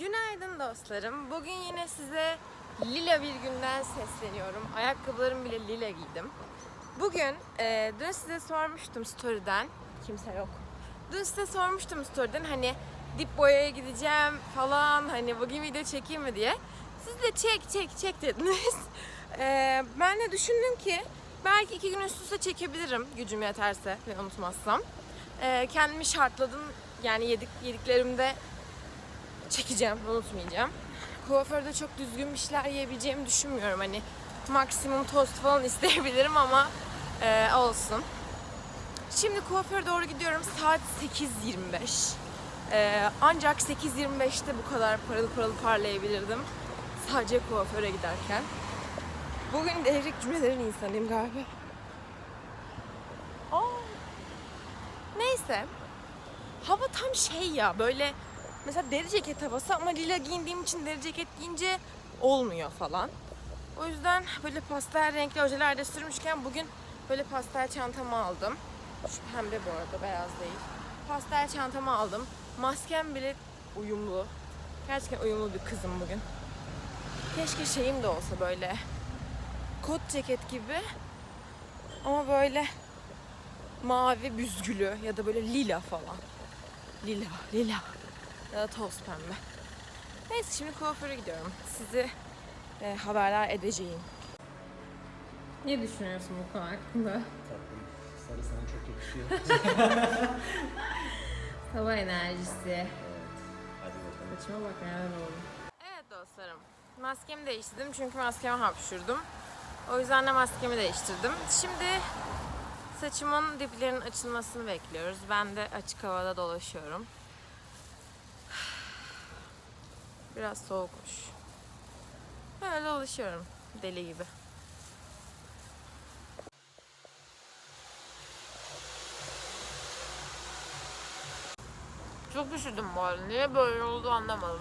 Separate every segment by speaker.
Speaker 1: Günaydın dostlarım. Bugün yine size lila bir günden sesleniyorum. Ayakkabılarımı bile lila giydim. Bugün e, dün size sormuştum story'den. Kimse yok. Dün size sormuştum story'den hani dip boyaya gideceğim falan hani bugün video çekeyim mi diye. Siz de çek çek çek dediniz. E, ben de düşündüm ki belki iki gün üst üste çekebilirim gücüm yeterse ve unutmazsam. E, kendimi şartladım. Yani yedik, yediklerimde çekeceğim, unutmayacağım. Kuaförde çok düzgün bir şeyler yiyebileceğimi düşünmüyorum. Hani maksimum tost falan isteyebilirim ama e, olsun. Şimdi kuaföre doğru gidiyorum. Saat 8.25. E, ancak 8.25'te bu kadar paralı paralı parlayabilirdim. Sadece kuaföre giderken. Bugün devrik cümlelerin insanıyım galiba. Aa. Neyse. Hava tam şey ya böyle mesela deri ceket havası ama lila giyindiğim için deri ceket giyince olmuyor falan. O yüzden böyle pastel renkli ojeler de sürmüşken bugün böyle pastel çantamı aldım. Şu pembe bu arada beyaz değil. Pastel çantamı aldım. Maskem bile uyumlu. Gerçekten uyumlu bir kızım bugün. Keşke şeyim de olsa böyle kot ceket gibi ama böyle mavi büzgülü ya da böyle lila falan. Lila, lila. Ya da toz pembe. Neyse şimdi kuaföre gidiyorum. Sizi e, haberdar edeceğim. Ne düşünüyorsun bu konu hakkında?
Speaker 2: Tatlım. Sarı sana çok yakışıyor.
Speaker 1: Hava enerjisi.
Speaker 2: evet. Hadi bakalım.
Speaker 1: Saçıma bak neler oldu. Evet dostlarım. Maskemi değiştirdim çünkü maskeme hapşurdum. O yüzden de maskemi değiştirdim. Şimdi saçımın diplerinin açılmasını bekliyoruz. Ben de açık havada dolaşıyorum. Biraz soğukmuş. Böyle dolaşıyorum deli gibi. Çok üşüdüm bu arada. Niye böyle oldu anlamadım.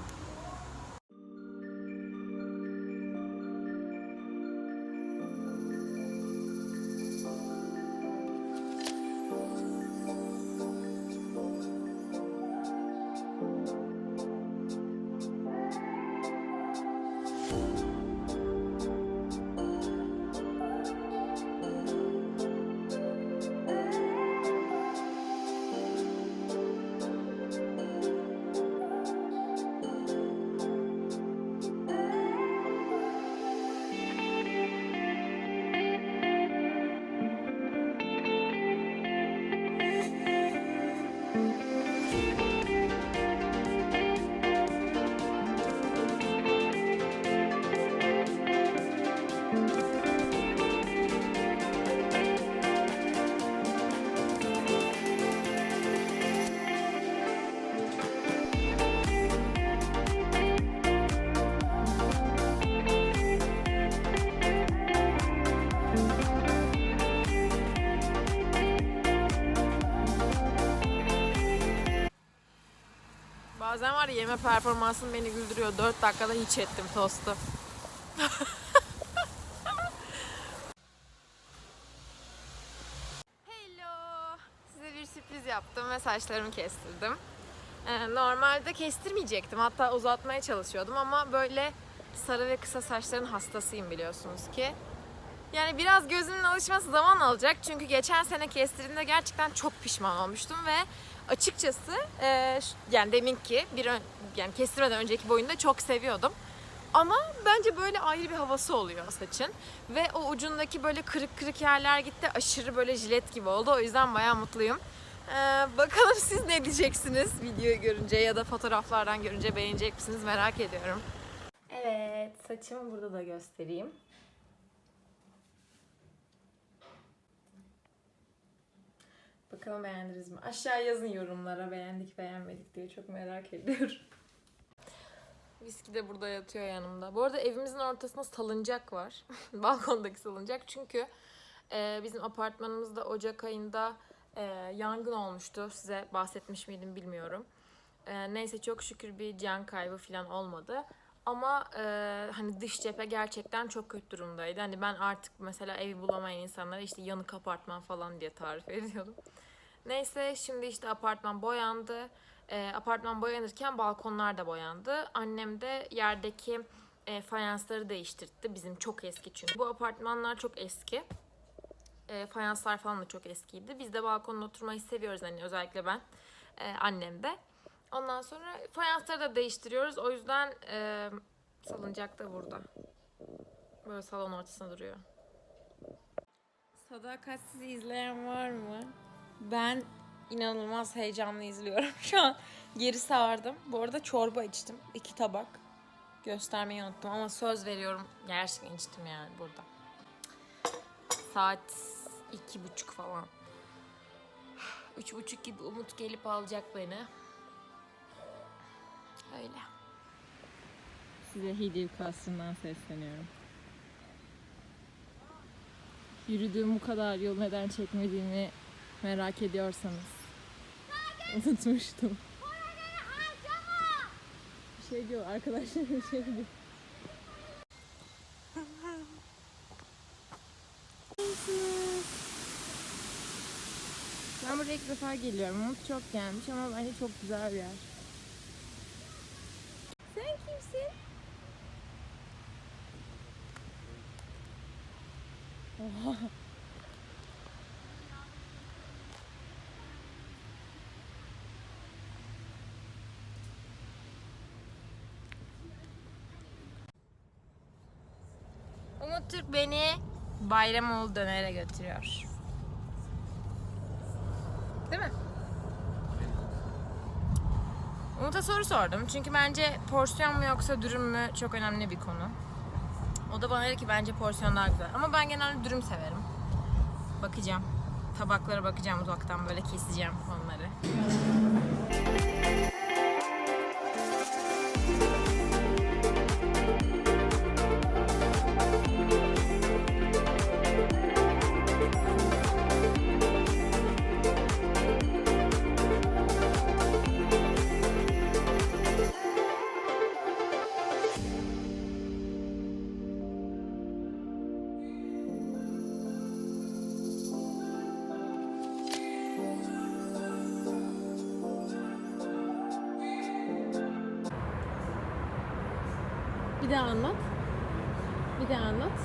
Speaker 1: Var yeme performansım beni güldürüyor. 4 dakikada hiç ettim tostu. Hello. Size bir sürpriz yaptım ve saçlarımı kestirdim. Ee, normalde kestirmeyecektim. Hatta uzatmaya çalışıyordum ama böyle sarı ve kısa saçların hastasıyım biliyorsunuz ki. Yani biraz gözümün alışması zaman alacak. Çünkü geçen sene kestirdiğimde gerçekten çok pişman olmuştum ve açıkçası e, yani deminki bir ön- yani kestirmeden önceki boyunda çok seviyordum. Ama bence böyle ayrı bir havası oluyor saçın. Ve o ucundaki böyle kırık kırık yerler gitti. Aşırı böyle jilet gibi oldu. O yüzden bayağı mutluyum. Ee, bakalım siz ne diyeceksiniz videoyu görünce ya da fotoğraflardan görünce beğenecek misiniz merak ediyorum. Evet, saçımı burada da göstereyim. Bakalım beğendiniz mi? Aşağı yazın yorumlara beğendik beğenmedik diye çok merak ediyorum. Viski de burada yatıyor yanımda. Bu arada evimizin ortasında salıncak var. Balkondaki salıncak. Çünkü e, bizim apartmanımızda Ocak ayında e, yangın olmuştu. Size bahsetmiş miydim bilmiyorum. E, neyse çok şükür bir can kaybı falan olmadı. Ama e, hani dış cephe gerçekten çok kötü durumdaydı. Hani ben artık mesela evi bulamayan insanlara işte yanık apartman falan diye tarif ediyordum. Neyse şimdi işte apartman boyandı. e, apartman boyanırken balkonlar da boyandı. Annem de yerdeki e, fayansları değiştirdi. Bizim çok eski çünkü. Bu apartmanlar çok eski. E, fayanslar falan da çok eskiydi. Biz de balkonda oturmayı seviyoruz hani özellikle ben. E, annem de. Ondan sonra fayansları da değiştiriyoruz. O yüzden e, salıncak da burada. Böyle salon ortasında duruyor. Sadakatsiz izleyen var mı? Ben inanılmaz heyecanlı izliyorum şu an. Geri sardım. Bu arada çorba içtim. iki tabak. Göstermeyi unuttum ama söz veriyorum. Gerçekten içtim yani burada. Saat iki buçuk falan. Üç buçuk gibi Umut gelip alacak beni. Öyle.
Speaker 3: Size Hidiv Kasrı'ndan sesleniyorum. Yürüdüğüm bu kadar yol neden çekmediğimi merak ediyorsanız. Unutmuştum. Bir şey diyor arkadaşlarım bir şey diyor. Ben buraya ilk defa geliyorum. Umut çok gelmiş ama bence çok güzel bir yer. Kimsin? Oha.
Speaker 1: Umut Türk beni Bayramoğlu dönere götürüyor. Değil mi? Umut'a soru sordum. Çünkü bence porsiyon mu yoksa dürüm mü çok önemli bir konu. O da bana dedi ki bence porsiyon daha güzel. Ama ben genelde dürüm severim. Bakacağım. Tabaklara bakacağım uzaktan böyle keseceğim onları.
Speaker 3: Bir daha anlat. Bir daha anlat.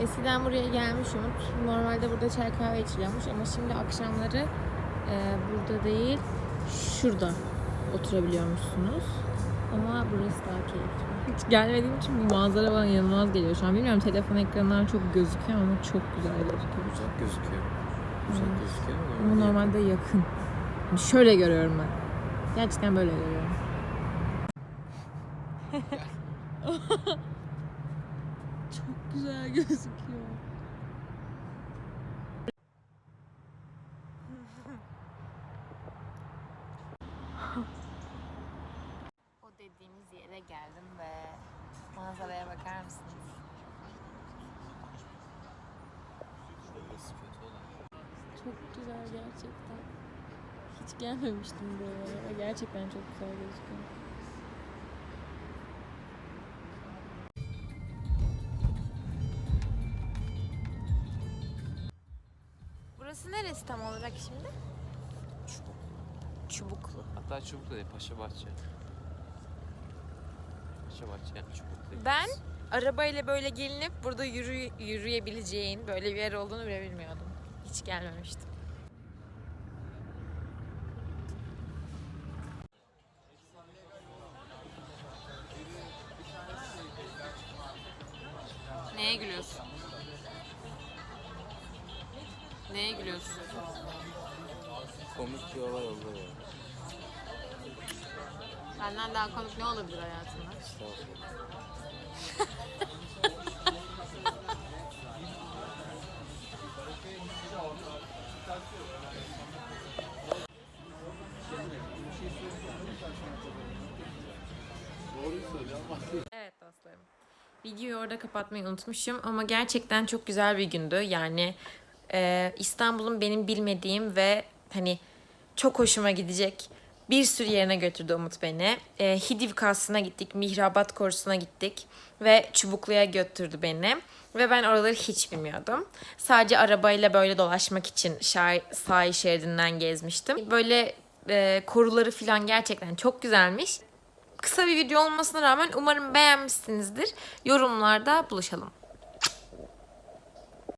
Speaker 3: Eskiden buraya gelmiş Umut. Normalde burada çay kahve içiliyormuş ama şimdi akşamları e, burada değil şurada oturabiliyormuşsunuz. Ama burası daha keyifli. Hiç gelmediğim için bu manzara bana inanılmaz geliyor şu an. Bilmiyorum telefon ekranından çok gözüküyor ama çok güzel gözüküyor.
Speaker 2: Uzak gözüküyor. Uzak gözüküyor
Speaker 3: Ama normalde yakın. Şöyle görüyorum ben. Gerçekten böyle görüyorum. Çok güzel gözüküyor.
Speaker 1: O dediğimiz yere geldim ve manzaraya bakar mısınız?
Speaker 3: Çok güzel gerçekten. Hiç gelmemiştim buraya ve gerçekten çok güzel gözüküyor.
Speaker 1: Burası neresi tam olarak şimdi?
Speaker 2: Çubuk.
Speaker 1: Çubuklu.
Speaker 2: Hatta çubuk da değil, Paşa Bahçe. Paşa Bahçe yani çubuk değil.
Speaker 1: Ben arabayla böyle gelinip burada yürü, yürüyebileceğin böyle bir yer olduğunu bile bilmiyordum. Hiç gelmemiştim.
Speaker 2: Komik bir olay oldu ya.
Speaker 1: Benden daha komik ne olabilir hayatında?
Speaker 2: Estağfurullah.
Speaker 1: Evet dostlarım. Videoyu orada kapatmayı unutmuşum ama gerçekten çok güzel bir gündü. Yani e, İstanbul'un benim bilmediğim ve hani çok hoşuma gidecek Bir sürü yerine götürdü Umut beni. E, Hidiv Kasrı'na gittik, Mihrabat Korusu'na gittik ve Çubuklu'ya götürdü beni. Ve ben oraları hiç bilmiyordum. Sadece arabayla böyle dolaşmak için şah- sahil şeridinden gezmiştim. Böyle e, koruları falan gerçekten çok güzelmiş. Kısa bir video olmasına rağmen umarım beğenmişsinizdir. Yorumlarda buluşalım.